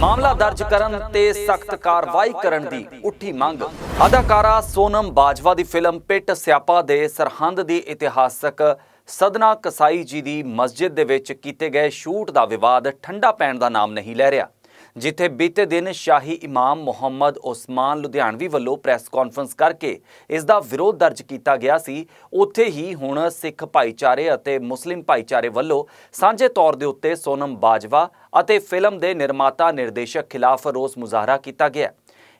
ਮਾਮਲਾ ਦਰਜ ਕਰਨ ਤੇ ਸਖਤ ਕਾਰਵਾਈ ਕਰਨ ਦੀ ਉੱਠੀ ਮੰਗ। ਅਦਾਕਾਰਾ ਸੋਨਮ ਬਾਜਵਾ ਦੀ ਫਿਲਮ ਪਿੱਟ ਸਿਆਪਾ ਦੇ ਸਰਹੰਦ ਦੀ ਇਤਿਹਾਸਕ ਸਦਨਾ ਕਸਾਈ ਜੀ ਦੀ ਮਸਜਿਦ ਦੇ ਵਿੱਚ ਕੀਤੇ ਗਏ ਸ਼ੂਟ ਦਾ ਵਿਵਾਦ ਠੰਡਾ ਪੈਣ ਦਾ ਨਾਮ ਨਹੀਂ ਲੈ ਰਿਹਾ। ਜਿੱਥੇ ਬੀਤੇ ਦਿਨ ਸ਼ਾਹੀ ਇਮਾਮ ਮੁਹੰਮਦ ਉਸਮਾਨ ਲੁਧਿਆਣਵੀ ਵੱਲੋਂ ਪ੍ਰੈਸ ਕਾਨਫਰੰਸ ਕਰਕੇ ਇਸ ਦਾ ਵਿਰੋਧ ਦਰਜ ਕੀਤਾ ਗਿਆ ਸੀ, ਉੱਥੇ ਹੀ ਹੁਣ ਸਿੱਖ ਭਾਈਚਾਰੇ ਅਤੇ ਮੁਸਲਿਮ ਭਾਈਚਾਰੇ ਵੱਲੋਂ ਸਾਂਝੇ ਤੌਰ ਦੇ ਉੱਤੇ ਸੋਨਮ ਬਾਜਵਾ ਅਤੇ ਫਿਲਮ ਦੇ ਨਿਰਮਾਤਾ ਨਿਰਦੇਸ਼ਕ ਖਿਲਾਫ ਰੋਸ ਮੁਜ਼ਾਹਰਾ ਕੀਤਾ ਗਿਆ।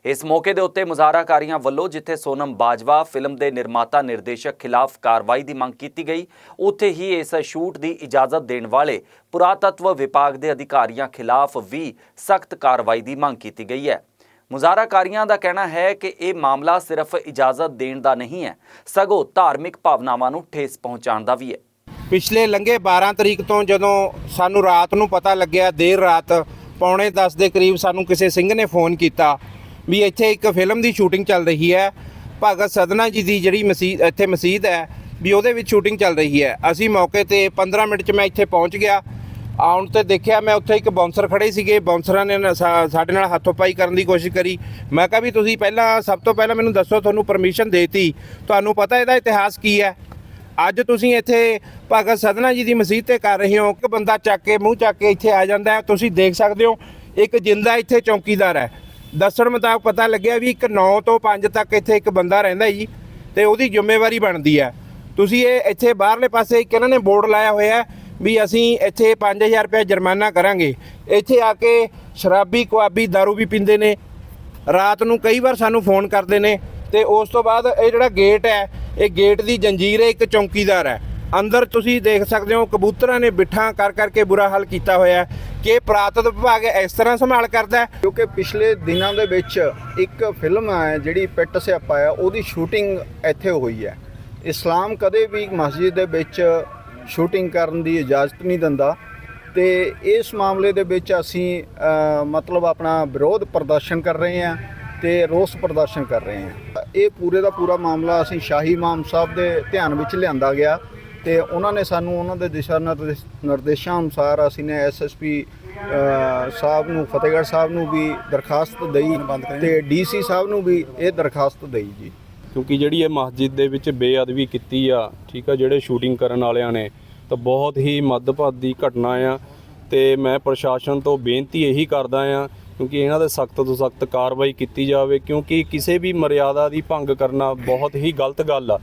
ਇਸ ਮੌਕੇ ਦੇ ਉੱਤੇ ਮੁਜ਼ਾਹਰਾਕਾਰੀਆਂ ਵੱਲੋਂ ਜਿੱਥੇ ਸੋਨਮ ਬਾਜਵਾ ਫਿਲਮ ਦੇ ਨਿਰਮਾਤਾ ਨਿਰਦੇਸ਼ਕ ਖਿਲਾਫ ਕਾਰਵਾਈ ਦੀ ਮੰਗ ਕੀਤੀ ਗਈ, ਉੱਥੇ ਹੀ ਇਸ ਸ਼ੂਟ ਦੀ ਇਜਾਜ਼ਤ ਦੇਣ ਵਾਲੇ ਪੁਰਾਤੱਤਵ ਵਿਭਾਗ ਦੇ ਅਧਿਕਾਰੀਆਂ ਖਿਲਾਫ ਵੀ ਸਖਤ ਕਾਰਵਾਈ ਦੀ ਮੰਗ ਕੀਤੀ ਗਈ ਹੈ। ਮੁਜ਼ਾਹਰਾਕਾਰੀਆਂ ਦਾ ਕਹਿਣਾ ਹੈ ਕਿ ਇਹ ਮਾਮਲਾ ਸਿਰਫ ਇਜਾਜ਼ਤ ਦੇਣ ਦਾ ਨਹੀਂ ਹੈ, ਸਗੋਂ ਧਾਰਮਿਕ ਭਾਵਨਾਵਾਂ ਨੂੰ ਠੇਸ ਪਹੁੰਚਾਉਣ ਦਾ ਵੀ ਹੈ। ਪਿਛਲੇ ਲੰਘੇ 12 ਤਰੀਕ ਤੋਂ ਜਦੋਂ ਸਾਨੂੰ ਰਾਤ ਨੂੰ ਪਤਾ ਲੱਗਿਆ, ਦੇਰ ਰਾਤ ਪੌਣੇ 10 ਦੇ ਕਰੀਬ ਸਾਨੂੰ ਕਿਸੇ ਸਿੰਘ ਨੇ ਫੋਨ ਕੀਤਾ ਵੀ ਇੱਥੇ ਇੱਕ ਫਿਲਮ ਦੀ ਸ਼ੂਟਿੰਗ ਚੱਲ ਰਹੀ ਹੈ। ਭਗਤ ਸਦਨਾ ਜੀ ਦੀ ਜਿਹੜੀ ਮਸਜਿਦ ਇੱਥੇ ਮਸਜਿਦ ਹੈ, ਵੀ ਉਹਦੇ ਵਿੱਚ ਸ਼ੂਟਿੰਗ ਚੱਲ ਰਹੀ ਹੈ। ਅਸੀਂ ਮੌਕੇ ਤੇ 15 ਮਿੰਟ 'ਚ ਮੈਂ ਇੱਥੇ ਪਹੁੰਚ ਗਿਆ। ਆਉਣ ਤੇ ਦੇਖਿਆ ਮੈਂ ਉੱਥੇ ਇੱਕ ਬਾਉਂਸਰ ਖੜੇ ਸੀਗੇ। ਬਾਉਂਸਰਾਂ ਨੇ ਨਾ- ਸਾ- ਸਾਡੇ ਨਾਲ ਹੱਥੋਂ-ਪਾਈ ਕਰਨ ਦੀ ਕੋਸ਼ਿਸ਼ ਕਰੀ। ਮੈਂ ਕਿਹਾ ਵੀ ਤੁਸੀਂ ਪਹਿਲਾਂ, ਸਭ ਤੋਂ ਪਹਿਲਾਂ ਮੈਨੂੰ ਦੱਸੋ, ਤੁਹਾਨੂੰ ਪਰਮਿਸ਼ਨ ਦੇਤੀ। ਤੁਹਾਨੂੰ ਪਤਾ ਇਹਦਾ ਇਤਿਹਾਸ ਕੀ ਹੈ? ਅੱਜ ਤੁਸੀਂ ਇੱਥੇ ਭਗਤ ਸਦਨਾ ਜੀ ਦੀ ਮਸਜਿਦ ਤੇ ਕਰ ਰਹੇ ਹੋ ਕਿ ਬੰਦਾ ਚੱਕ ਕੇ, ਮੂੰਹ ਚੱਕ ਕੇ ਇੱਥੇ ਆ ਜਾਂਦਾ ਹੈ? ਤੁਸੀਂ ਦੇਖ ਸਕਦੇ ਹੋ, ਇੱਕ ਜਿੰਦਾ ਇੱਥੇ ਚੌਕੀਦਾਰ ਹੈ। ਦੱਸਣ ਮੁਤਾਬਕ ਪਤਾ ਲੱਗਿਆ ਵੀ ਇੱਕ 9 ਤੋਂ 5 ਤੱਕ ਇੱਥੇ ਇੱਕ ਬੰਦਾ ਰਹਿੰਦਾ ਜੀ, ਤੇ ਉਹਦੀ ਜ਼ਿੰਮੇਵਾਰੀ ਬਣਦੀ ਹੈ। ਤੁਸੀਂ ਇਹ ਇੱਥੇ ਬਾਹਰਲੇ ਪਾਸੇ ਇੱਕ ਇਹਨਾਂ ਨੇ ਬੋਰਡ ਲਾਇਆ ਹੋਇਆ ਵੀ ਅਸੀਂ ਇੱਥੇ 5000 ਰੁਪਏ ਜੁਰਮਾਨਾ ਕਰਾਂਗੇ। ਇੱਥੇ ਆ ਕੇ ਸ਼ਰਾਬੀ, ਕੁਆਬੀ दारू ਵੀ ਪੀਂਦੇ ਨੇ। ਰਾਤ ਨੂੰ ਕਈ ਵਾਰ ਸਾਨੂੰ ਫੋਨ ਕਰਦੇ ਨੇ ਤੇ ਉਸ ਤੋਂ ਬਾਅਦ ਇਹ ਜਿਹੜਾ ਗੇਟ ਹੈ, ਇਹ ਗੇਟ ਦੀ ਜੰਜੀਰ ਹੈ, ਇੱਕ ਚੌਕੀਦਾਰ ਹੈ। ਅੰਦਰ ਤੁਸੀਂ ਦੇਖ ਸਕਦੇ ਹੋ ਕਬੂਤਰਾਂ ਨੇ ਬਿੱਠਾਂ ਕਰ ਕਰਕੇ ਬੁਰਾ ਹਾਲ ਕੀਤਾ ਹੋਇਆ ਹੈ। ਕਿ ਇਹ ਪੁਰਾਤਨ ਵਿਭਾਗ ਇਸ ਤਰ੍ਹਾਂ ਸੰਭਾਲ ਕਰਦਾ ਹੈ। ਕਿਉਂਕਿ ਪਿਛਲੇ ਦਿਨਾਂ ਦੇ ਵਿੱਚ ਇੱਕ ਫਿਲਮ ਹੈ ਜਿਹੜੀ ਪਿੱਟ ਸਿਆਪਾ ਆ, ਉਹਦੀ ਸ਼ੂਟਿੰਗ ਇੱਥੇ ਹੋਈ ਹੈ। ਇਸਲਾਮ ਕਦੇ ਵੀ ਮਸਜਿਦ ਦੇ ਵਿੱਚ ਸ਼ੂਟਿੰਗ ਕਰਨ ਦੀ ਇਜਾਜ਼ਤ ਨਹੀਂ ਦਿੰਦਾ। ਤੇ ਇਸ ਮਾਮਲੇ ਦੇ ਵਿੱਚ ਅਸੀਂ ਮਤਲਬ ਆਪਣਾ ਵਿਰੋਧ ਪ੍ਰਦਰਸ਼ਨ ਕਰ ਰਹੇ ਹਾਂ ਤੇ ਰੋਸ ਪ੍ਰਦਰਸ਼ਨ ਕਰ ਰਹੇ ਹਾਂ। ਇਹ ਪੂਰੇ ਦਾ ਪੂਰਾ ਮਾਮਲਾ ਅਸੀਂ ਸ਼ਾਹੀ ਇਮਾਮ ਸਾਹਿਬ ਦੇ ਧਿਆਨ ਵਿੱਚ ਲਿਆਂਦਾ ਗਿਆ। ਤੇ ਉਹਨਾਂ ਨੇ ਸਾਨੂੰ ਉਹਨਾਂ ਦੇ ਦਿਸ਼ਾ ਨਿਰਦੇਸ਼- ਨਿਰਦੇਸ਼ਾਂ ਅਨੁਸਾਰ ਅਸੀਂ ਨੇ ਐਸਐਸਪੀ ਸਾਹਿਬ ਨੂੰ, ਫਤਿਹਗੜ੍ਹ ਸਾਹਿਬ ਨੂੰ ਵੀ ਦਰਖਾਸਤ ਦਈ ਤੇ ਡੀਸੀ ਸਾਹਿਬ ਨੂੰ ਵੀ ਇਹ ਦਰਖਾਸਤ ਦਈ ਜੀ। ਕਿਉਂਕਿ ਜਿਹੜੀ ਇਹ ਮਸਜਿਦ ਦੇ ਵਿੱਚ ਬੇਅਦਬੀ ਕੀਤੀ ਆ, ਠੀਕ ਆ, ਜਿਹੜੇ ਸ਼ੂਟਿੰਗ ਕਰਨ ਵਾਲਿਆਂ ਨੇ, ਤਾਂ ਬਹੁਤ ਹੀ ਮੱਦਭਾਗੀ ਘਟਨਾ ਆ। ਤੇ ਮੈਂ ਪ੍ਰਸ਼ਾਸਨ ਤੋਂ ਬੇਨਤੀ ਇਹੀ ਕਰਦਾ ਆ, ਕਿਉਂਕਿ ਇਹਨਾਂ ਦੇ ਸਖਤ ਤੋਂ ਸਖਤ ਕਾਰਵਾਈ ਕੀਤੀ ਜਾਵੇ, ਕਿਉਂਕਿ ਕਿਸੇ ਵੀ ਮਰਿਆਦਾ ਦੀ ਭੰਗ ਕਰਨਾ ਬਹੁਤ ਹੀ ਗਲਤ ਗੱਲ ਆ।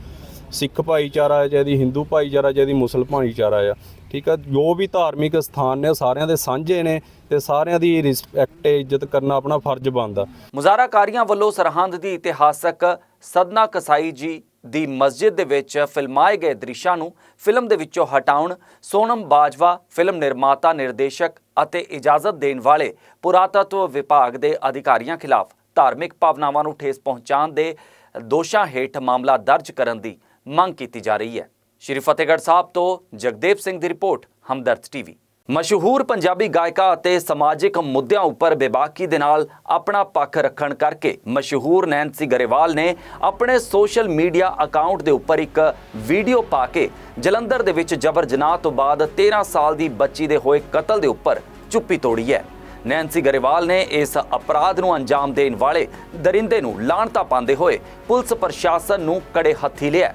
ਸਿੱਖ ਭਾਈਚਾਰਾ ਹੈ, ਜਿਹਦੀ ਹਿੰਦੂ ਭਾਈਚਾਰਾ ਚਾਹੇ ਮੁਸਲਮਾਨ ਭਾਈਚਾਰਾ ਆ। ਠੀਕ ਆ? ਜੋ ਵੀ ਧਾਰਮਿਕ ਸਥਾਨ ਨੇ ਸਾਰਿਆਂ ਦੇ ਸਾਂਝੇ ਨੇ ਤੇ ਸਾਰਿਆਂ ਦੀ ਰਿਸਪੈਕਟ ਇੱਜ਼ਤ ਕਰਨਾ ਆਪਣਾ ਫਰਜ਼ ਬਣਦਾ। ਮੁਜ਼ਾਹਰਾਕਾਰੀਆਂ ਵੱਲੋਂ ਸਰਹੰਦ ਦੀ ਇਤਿਹਾਸਕ ਸਦਨਾ ਕਸਾਈ ਜੀ ਦੀ ਮਸਜਿਦ ਦੇ ਵਿੱਚ ਫਿਲਮਾਏ ਗਏ ਦ੍ਰਿਸ਼ਾਂ ਨੂੰ ਫਿਲਮ ਦੇ ਵਿੱਚੋਂ ਹਟਾਉਣ, ਸੋਨਮ ਬਾਜਵਾ ਫਿਲਮ ਨਿਰਮਾਤਾ, ਨਿਰਦੇਸ਼ਕ ਅਤੇ ਇਜਾਜ਼ਤ ਦੇਣ ਵਾਲੇ ਪੁਰਾਤਤਵ ਵਿਭਾਗ ਦੇ ਅਧਿਕਾਰੀਆਂ ਖਿਲਾਫ ਧਾਰਮਿਕ ਭਾਵਨਾਵਾਂ ਨੂੰ ਠੇਸ ਪਹੁੰਚਾਉਣ ਦੇ ਦੋਸ਼ਾਂ ਹੇਠ ਮਾਮਲਾ ਦਰਜ ਕਰਨ ਦੀ ਮੰਗ ਕੀਤੀ ਜਾ ਰਹੀ ਹੈ। ਸ਼੍ਰੀ ਫਤਿਹਗੜ੍ਹ ਸਾਹਿਬ ਤੋਂ ਜਗਦੇਵ ਸਿੰਘ ਦੀ ਰਿਪੋਰਟ, ਹਮਦਰਦ ਟੀਵੀ। ਮਸ਼ਹੂਰ ਪੰਜਾਬੀ ਗਾਇਕਾ ਅਤੇ ਸਮਾਜਿਕ ਮੁੱਦਿਆਂ ਉੱਪਰ ਬੇਬਾਕੀ ਦੇ ਨਾਲ ਆਪਣਾ ਪੱਖ ਰੱਖਣ ਕਰਕੇ ਮਸ਼ਹੂਰ ਨੈਂਸੀ ਗਰੇਵਾਲ ਨੇ ਆਪਣੇ ਸੋਸ਼ਲ ਮੀਡੀਆ ਅਕਾਊਂਟ ਦੇ ਉੱਪਰ ਇੱਕ ਵੀਡੀਓ ਪਾ ਕੇ ਜਲੰਧਰ ਦੇ ਵਿੱਚ ਜਬਰ ਜਨਾਹ ਤੋਂ ਬਾਅਦ 13 ਸਾਲ ਦੀ ਬੱਚੀ ਦੇ ਹੋਏ ਕਤਲ ਦੇ ਉੱਪਰ ਚੁੱਪੀ ਤੋੜੀ ਹੈ। ਨੈਂਸੀ ਗਰੇਵਾਲ ਨੇ ਇਸ ਅਪਰਾਧ ਨੂੰ ਅੰਜਾਮ ਦੇਣ ਵਾਲੇ ਦਰਿੰਦੇ ਨੂੰ ਲਾਹਣਤਾ ਪਾਉਂਦੇ ਹੋਏ ਪੁਲਿਸ ਪ੍ਰਸ਼ਾਸਨ ਨੂੰ ਕੜੇ ਹੱਥੀ ਲਿਆ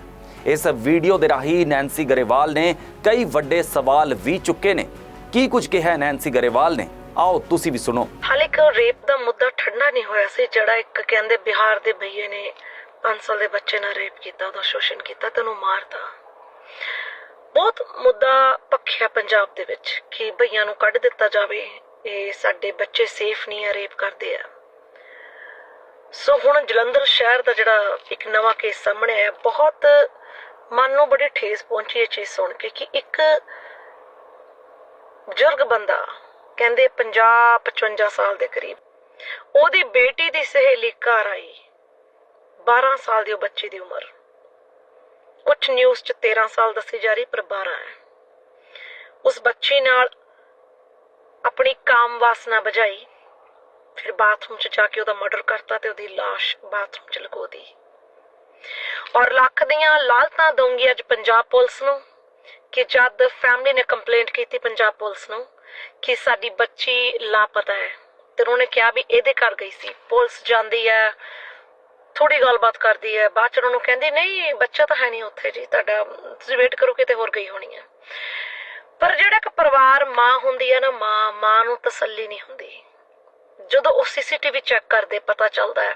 ਇਸ ਵੀਡੀਓ ਦੇ ਰਾਹੀਂ ਨੈਂਸੀ ਗਰੇਵਾਲ ਨੇ ਕਈ ਵੱਡੇ ਸਵਾਲ ਵੀ ਚੁੱਕੇ ਨੇ। ਕੀ ਕੁਝ ਕਿਹਾ ਨੈਂਸੀ ਗਰੇਵਾਲ ਨੇ? ਆਓ, ਤੁਸੀਂ ਵੀ ਸੁਣੋ। ਹਾਲੇ ਇੱਕ ਰੇਪ ਦਾ ਮੁੱਦਾ ਠੰਡਾ ਨਹੀਂ ਹੋਇਆ ਸੀ, ਜਿਹੜਾ ਇੱਕ ਕਹਿੰਦੇ ਬਿਹਾਰ ਦੇ ਭਈਏ ਨੇ 5 ਸਾਲ ਦੇ ਬੱਚੇ ਨਾਲ ਰੇਪ ਕੀਤਾ, ਉਹਦਾ ਸ਼ੋਸ਼ਣ ਕੀਤਾ ਤੇ ਮਾਰਤਾ। ਬਹੁਤ ਮੁੱਦਾ ਪੱਖਿਆ ਪੰਜਾਬ ਦੇ ਵਿੱਚ ਕਿ ਭਈਆਂ ਨੂੰ ਕੱਢ ਦਿੱਤਾ ਜਾਵੇ, ਇਹ ਸਾਡੇ ਬੱਚੇ ਸੇਫ ਨਹੀਂ ਆ, ਰੇਪ ਕਰਦੇ ਆ। ਸੋ ਹੁਣ ਜਲੰਧਰ ਸ਼ਹਿਰ ਦਾ ਜਿਹੜਾ ਇੱਕ ਨਵਾਂ ਕੇਸ ਸਾਹਮਣੇ ਆਇਆ, ਬਹੁਤ ਮਨ ਨੂੰ ਬੜੀ ਠੇਸ ਪਹੁੰਚੀ ਇਹ ਚੀਜ਼ ਸੁਣ ਕੇ ਕਿ ਇੱਕ ਬਜ਼ੁਰਗ ਬੰਦਾ, ਕਹਿੰਦੇ 50 55 ਸਾਲ ਦੇ ਕਰੀਬ, ਉਹਦੀ ਬੇਟੀ ਦੀ ਸਹੇਲੀ ਘਰ ਆਈ 12 ਸਾਲ ਦੀ ਉਹ ਬੱਚੀ ਦੀ ਉਮਰ। ਕੁਝ ਨਿਊਜ਼ 'ਚ 13 ਸਾਲ ਦੱਸੀ ਜਾ ਰਹੀ, ਪਰ 12 ਹੈ। ਉਸ ਬੱਚੀ ਨਾਲ ਆਪਣੀ ਕਾਮ ਵਾਸਨਾ ਬਜਾਈ ਫਿਰ ਬਾਥਰੂਮ 'ਚ ਜਾ ਕੇ ਉਹਦਾ ਮਰਡਰ ਕਰਤਾ ਤੇ ਉਹਦੀ ਲਾਸ਼ ਬਾਥਰੂਮ 'ਚ ਲਗੋਦੀ ਔਰ ਲੱਖ ਦੀਆਂ ਲਾਲਤਾਂ ਦਊਂਗੀ ਅੱਜ ਪੰਜਾਬ ਪੁਲਿਸ ਨੂੰ ਕਿ ਜਦ ਫੈਮਿਲੀ ਨੇ ਕੰਪਲੇਂਟ ਕੀਤੀ ਪੰਜਾਬ ਪੁਲਿਸ ਨੂੰ ਕਿ ਸਾਡੀ ਬੱਚੀ ਲਾਪਤਾ ਹੈ। ਤੇ ਉਹਨੇ ਕਿਹਾ ਵੀ ਇਹਦੇ ਘਰ ਗਈ ਸੀ। ਪੁਲਿਸ ਜਾਂਦੀ ਹੈ ਥੋੜੀ ਗੱਲਬਾਤ ਕਰਦੀ ਹੈ। ਬਾਅਦ ਚ ਉਹਨੂੰ ਕਹਿੰਦੀ, ਨਹੀਂ, ਬੱਚਾ ਤਾਂ ਹੈ ਨਹੀਂ ਉੱਥੇ ਜੀ, ਤੁਹਾਡਾ, ਤੁਸੀਂ ਵੇਟ ਕਰੋ, ਕਿਤੇ ਹੋਰ ਗਈ ਹੋਣੀ ਹੈ। ਪਰ ਜਿਹੜਾ ਇੱਕ ਪਰਿਵਾਰ ਮਾਂ ਹੁੰਦੀ ਹੈ ਨਾ, ਮਾਂ ਮਾਂ ਨੂੰ ਤਸੱਲੀ ਨਹੀਂ ਹੁੰਦੀ। ਜਦੋਂ ਉਹ ਸੀਸੀਟੀਵੀ ਚੈੱਕ ਕਰਦੇ ਪਤਾ ਚੱਲਦਾ ਹੈ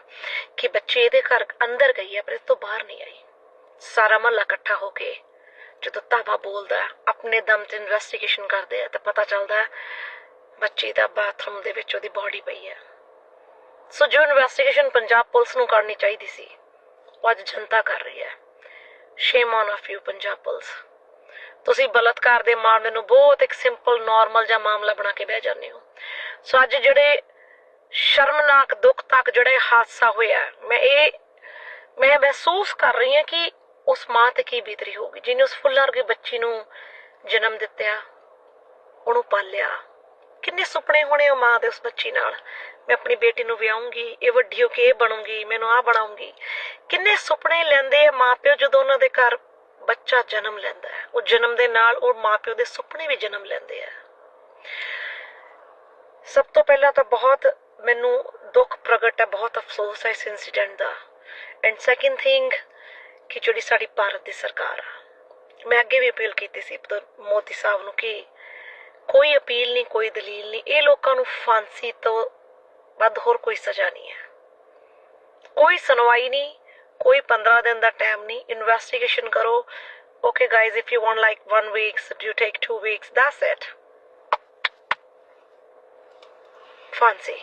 ਕਿ ਬੱਚੀ ਇਹਦੇ ਘਰ ਅੰਦਰ ਗਈ ਹੈ ਪਰ ਇਸ ਤੋਂ ਬਾਹਰ ਨਹੀਂ ਆਈ। ਸਾਰਾ ਮਹੱਲਾ ਇਕੱਠਾ ਹੋ ਕੇ ਜਦੋਂ ਤਾਬਾ ਬੋਲਦਾ ਹੈ, ਆਪਣੇ ਦਮ ਤੇ ਇਨਵੈਸਟੀਗੇਸ਼ਨ ਕਰਦੇ ਆ ਤਾਂ ਪਤਾ ਚੱਲਦਾ ਹੈ ਬੱਚੀ ਦਾ ਬਾਥਰੂਮ ਦੇ ਵਿੱਚ ਉਹਦੀ ਬਾਡੀ ਪਈ ਹੈ। ਸੋ ਜੋ ਇਨਵੈਸਟੀਗੇਸ਼ਨ ਪੰਜਾਬ ਪੁਲਿਸ ਨੂੰ ਕਰਨੀ ਚਾਹੀਦੀ ਸੀ ਉਹ ਅੱਜ ਜਨਤਾ ਕਰ ਰਹੀ ਹੈ। Shame on of you Punjab police. ਤੁਸੀਂ ਬਲਤਕਾਰ ਦੇ ਮਾਮਲੇ ਨੂੰ ਬਹੁਤ ਇੱਕ ਸਿੰਪਲ ਨਾਰਮਲ ਜਿਹਾ ਮਾਮਲਾ ਬਣਾ ਕੇ ਬਹਿ ਜਾਂਦੇ ਹੋ। ਸੋ ਅੱਜ ਜਿਹੜੇ ਸ਼ਰਮਨਾਕ ਦੁੱਖ ਤੱਕ ਜਿਹੜਾ ਹਾਦਸਾ ਹੋਇਆ ਮੈਂ ਇਹ, ਮੈਂ ਮਹਿਸੂਸ ਕਰ ਰਹੀ ਹਾਂ ਕਿ ਉਸ ਮਾਂ ਤੇ ਕੀ ਬੀਤ ਹੋਗੀ ਜਿਹਨੇ ਉਸ ਫੁੱਲਾਂ ਵਰਗੀ ਬੱਚੀ ਨੂੰ ਜਨਮ ਦਿੱਤਾ ਉਹਨੂੰ ਪਾਲਿਆ। ਕਿੰਨੇ ਸੁਪਨੇ ਹੋਣੇ ਉਹ ਮਾਂ ਦੇ ਉਸ ਬੱਚੀ ਨਾਲ। ਮੈਂ ਆਪਣੀ ਬੇਟੀ ਨੂੰ ਵਿਆਹੂੰਗੀ, ਇਹ ਵੱਡੀ ਹੋ ਕੇ ਇਹ ਬਣੂੰਗੀ, ਮੈਨੂੰ ਆ ਬਣਾਉਂਗੀ। ਕਿੰਨੇ ਸੁਪਨੇ ਲੈਂਦੇ ਆ ਮਾਪਿਓ ਜਦੋਂ ਉਹਨਾਂ ਦੇ ਘਰ ਬੱਚਾ ਜਨਮ ਲੈਂਦਾ ਹੈ। ਉਹ ਜਨਮ ਦੇ ਨਾਲ ਉਹ ਮਾਪਿਓ ਦੇ ਸੁਪਨੇ ਵੀ ਜਨਮ ਲੈਂਦੇ ਆ। ਸਭ ਤੋਂ ਪਹਿਲਾਂ ਤਾਂ ਬਹੁਤ ਮੈਨੂੰ ਦੁੱਖ ਪ੍ਰਗਟ ਹੈ, ਬਹੁਤ ਅਫਸੋਸ ਹੈ ਇਸ ਇਨਸੀਡੈਂਟ ਦਾ। ਐਂਡ ਸੈਕਿੰਡ ਥਿੰਗ ਕਿ ਜਿਹੜੀ ਸਾਡੀ ਭਾਰਤ ਦੀ ਸਰਕਾਰ ਆ, ਮੈਂ ਅੱਗੇ ਵੀ ਅਪੀਲ ਕੀਤੀ ਸੀ ਮੋਦੀ ਸਾਹਿਬ ਨੂੰ ਕਿ ਕੋਈ ਅਪੀਲ ਨਹੀਂ, ਕੋਈ ਦਲੀਲ ਨਹੀਂ, ਇਹ ਲੋਕਾਂ ਨੂੰ ਫਾਂਸੀ ਤੋਂ ਵੱਧ ਹੋਰ ਕੋਈ ਸਜ਼ਾ ਨਹੀਂ ਹੈ। ਕੋਈ ਸੁਣਵਾਈ ਨਹੀਂ, ਕੋਈ 15 ਦਿਨ ਦਾ ਟਾਈਮ ਨਹੀਂ ਇਨਵੈਸਟੀਗੇਸ਼ਨ ਕਰੋ। Okay guys if you want like 1 weeks you take 2 weeks that's it ਫਾਂਸੀ।